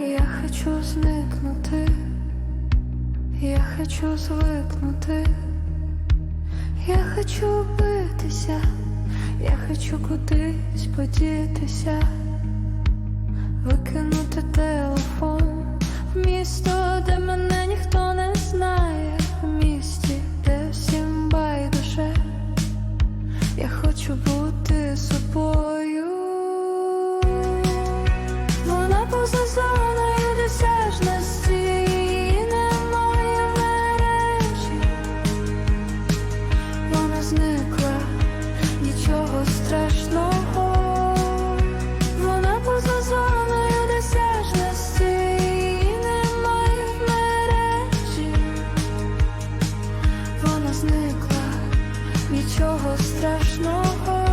хочу зникнути, я хочу звикнути, я хочу битися, я хочу кудись подітися, викинути телефон в місто, страшного.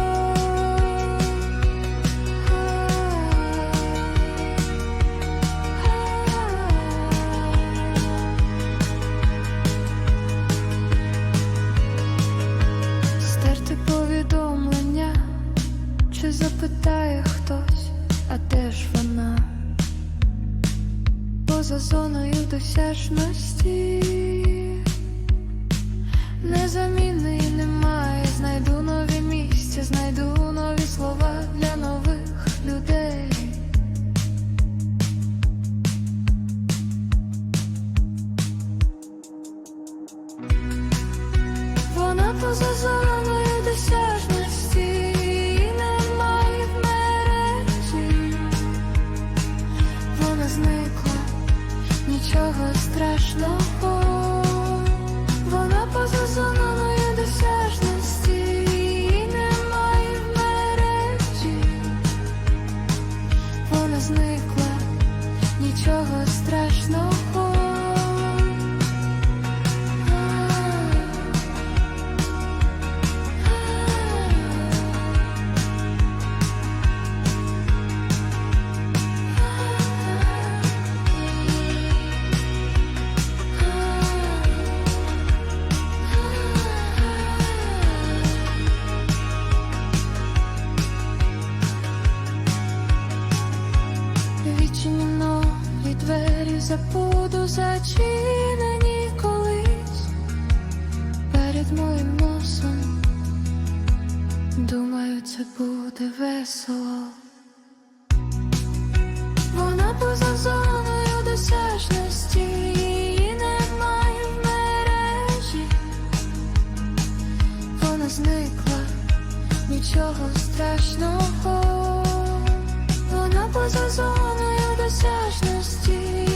Стерти повідомлення, чи запитає хтось, а де вона? Поза зоною досяжності. Незамінної Зоною досяжності немає в мережі. Вона зникла, нічого страшного. Вона поза зоною досяжності немає в мережі. Вона зникла, нічого страшного. Забуду зачинені колись перед моїм носом. Думаю, це буде весело. Вона поза зоною досяжності немає в мережі. Вона зникла, нічого страшного. Вона поза зоною досяжності